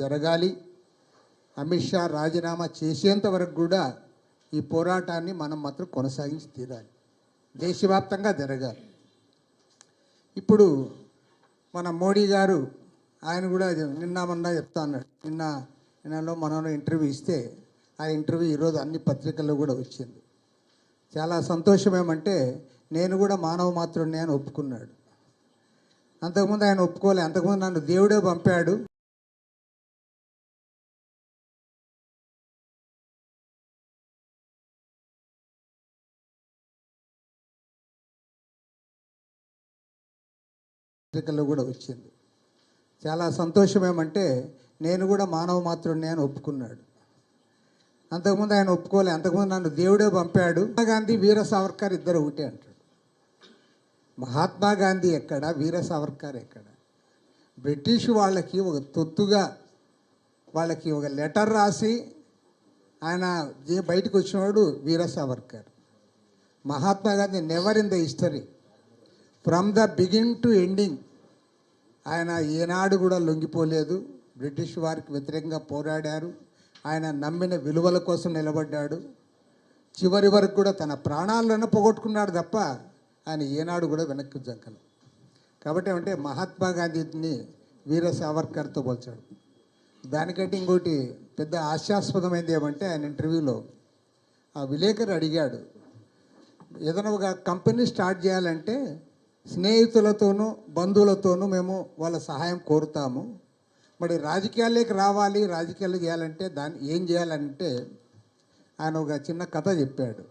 జరగాలి. అమిత్ షా రాజీనామా చేసేంత వరకు కూడా ఈ పోరాటాన్ని మనం మాత్రం కొనసాగించి తీరాలి. దేశవ్యాప్తంగా జరగాలి. ఇప్పుడు మన మోడీ గారు ఆయన కూడా నిన్న మొన్న చెప్తా అన్నాడు. నిన్న నిన్నలో మనం ఇంటర్వ్యూ ఇస్తే ఆ ఇంటర్వ్యూ ఈరోజు అన్ని పత్రికల్లో కూడా వచ్చింది. చాలా సంతోషం ఏమంటే నేను కూడా మానవ మాత్రుడిని అని ఒప్పుకున్నాడు. అంతకుముందు ఆయన ఒప్పుకోలే. అంతకుముందు నన్ను దేవుడే పంపాడు. పత్రికల్లో కూడా వచ్చింది. చాలా సంతోషం ఏమంటే నేను కూడా మానవ మాత్రుడిని అని ఒప్పుకున్నాడు. అంతకుముందు ఆయన ఒప్పుకోలే అంతకుముందు నన్ను దేవుడే పంపాడు. మహాత్మా గాంధీ వీర సావర్కర్ ఇద్దరు ఒకటే అంటాడు. మహాత్మా గాంధీ ఎక్కడ? వీర సావర్కర్ ఎక్కడ? బ్రిటిష్ వాళ్ళకి ఒక తొత్తుగా వాళ్ళకి ఒక లెటర్ రాసి ఆయన బయటకు వచ్చినవాడు Veer Savarkar. Mahatma Gandhi never in the history. From the begin to ending ఆయన ఏనాడు కూడా లొంగిపోలేదు. బ్రిటిష్ వారికి వ్యతిరేకంగా పోరాడారు. ఆయన నమ్మిన విలువల కోసం నిలబడ్డాడు. చివరి వరకు కూడా తన ప్రాణాలను పోగొట్టుకున్నాడు తప్ప ఆయన ఏనాడు కూడా వెనక్కి జంకలు కాబట్టి ఏమంటే మహాత్మా గాంధీని వీర సావర్కర్తో పోల్చాడు. దానికంటే ఇంకోటి పెద్ద హాస్యాస్పదమైంది ఏమంటే ఆయన ఇంటర్వ్యూలో ఆ విలేకరు అడిగాడు ఏదైనా ఒక కంపెనీ స్టార్ట్ చేయాలంటే స్నేహితులతోనూ బంధువులతోనూ మేము వాళ్ళ సహాయం కోరుతాము. మరి రాజకీయాల్లోకి రావాలి రాజకీయాలు చేయాలంటే దాన్ని ఏం చేయాలంటే ఆయన ఒక చిన్న కథ చెప్పాడు.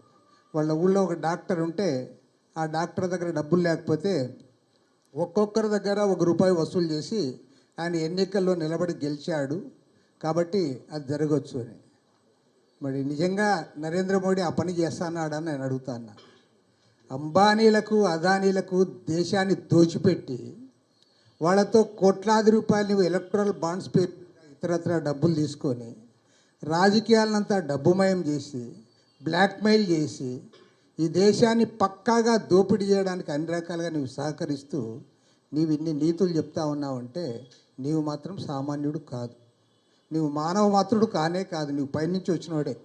వాళ్ళ ఊళ్ళో ఒక డాక్టర్ ఉంటే ఆ డాక్టర్ దగ్గర డబ్బులు లేకపోతే ఒక్కొక్కరి దగ్గర ఒక రూపాయి వసూలు చేసి ఆయన ఎన్నికల్లో నిలబడి గెలిచాడు. కాబట్టి అది జరగవచ్చు అని. మరి నిజంగా నరేంద్ర మోడీ ఆ పని చేస్తానాడని నేను అడుగుతాను అంబానీలకు అదానీలకు దేశాన్ని దోచిపెట్టి వాళ్ళతో కోట్లాది రూపాయలు నువ్వు ఎలక్ట్రల్ బాండ్స్ పేరు ఇతరత్ర డబ్బులు తీసుకొని రాజకీయాలనంతా డబ్బుమయం చేసి బ్లాక్మెయిల్ చేసి ఈ దేశాన్ని పక్కాగా దోపిడీ చేయడానికి అన్ని రకాలుగా నువ్వు సహకరిస్తూ నీవు ఇన్ని నీతులు చెప్తా ఉన్నావంటే నీవు మాత్రం సామాన్యుడు కాదు. నీవు మానవ మాత్రుడు కానే కాదు. నువ్వు పైనుంచి వచ్చినవాడే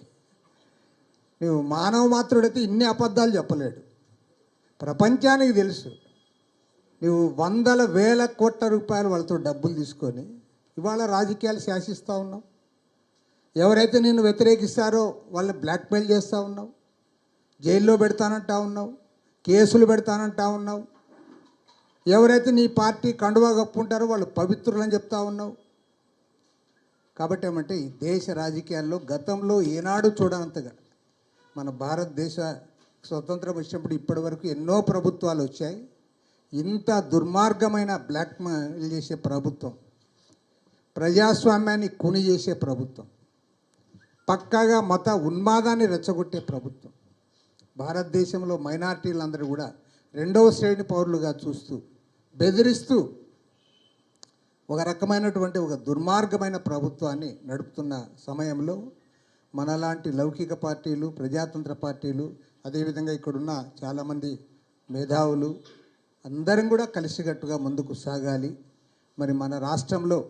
నువ్వు మానవ మాత్రుడైతే ఇన్ని అబద్ధాలు చెప్పలేడు. ప్రపంచానికి తెలుసు. నువ్వు వందల వేల కోట్ల రూపాయలు వాళ్ళతో డబ్బులు తీసుకొని ఇవాళ రాజకీయాలు శాసిస్తూ ఉన్నావు. ఎవరైతే నిన్ను వ్యతిరేకిస్తారో వాళ్ళని బ్లాక్మెయిల్ చేస్తూ ఉన్నావు. జైల్లో పెడతానంటా ఉన్నావు. కేసులు పెడతానంటా ఉన్నావు. ఎవరైతే నీ పార్టీ కండువా కప్పుకుంటారో వాళ్ళు పవిత్రులని చెప్తా ఉన్నావు. కాబట్టి ఏమంటే ఈ దేశ రాజకీయాల్లో గతంలో ఏనాడు చూడనంతగా మన భారతదేశ స్వతంత్రం వచ్చినప్పుడు ఇప్పటి వరకు ఎన్నో ప్రభుత్వాలు వచ్చాయి. ఇంత దుర్మార్గమైన బ్లాక్మెయిల్ చేసే ప్రభుత్వం ప్రజాస్వామ్యాన్ని కుని చేసే ప్రభుత్వం పక్కాగా మత ఉన్మాదాన్ని రెచ్చగొట్టే ప్రభుత్వం భారతదేశంలో మైనార్టీలందరూ కూడా రెండవ శ్రేణి పౌరులుగా చూస్తూ బెదిరిస్తూ ఒక రకమైనటువంటి ఒక దుర్మార్గమైన ప్రభుత్వాన్ని నడుపుతున్న సమయంలో మనలాంటి లౌకిక పార్టీలు ప్రజాతంత్ర పార్టీలు అదేవిధంగా ఇక్కడున్న చాలామంది మేధావులు అందరం కూడా కలిసికట్టుగా ముందుకు సాగాలి. మరి మన రాష్ట్రంలో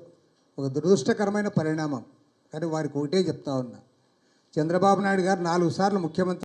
ఒక దురదృష్టకరమైన పరిణామం. కానీ వారికి ఒకటే చెప్తా ఉన్నా. చంద్రబాబు నాయుడు గారు నాలుగు సార్లు ముఖ్యమంత్రి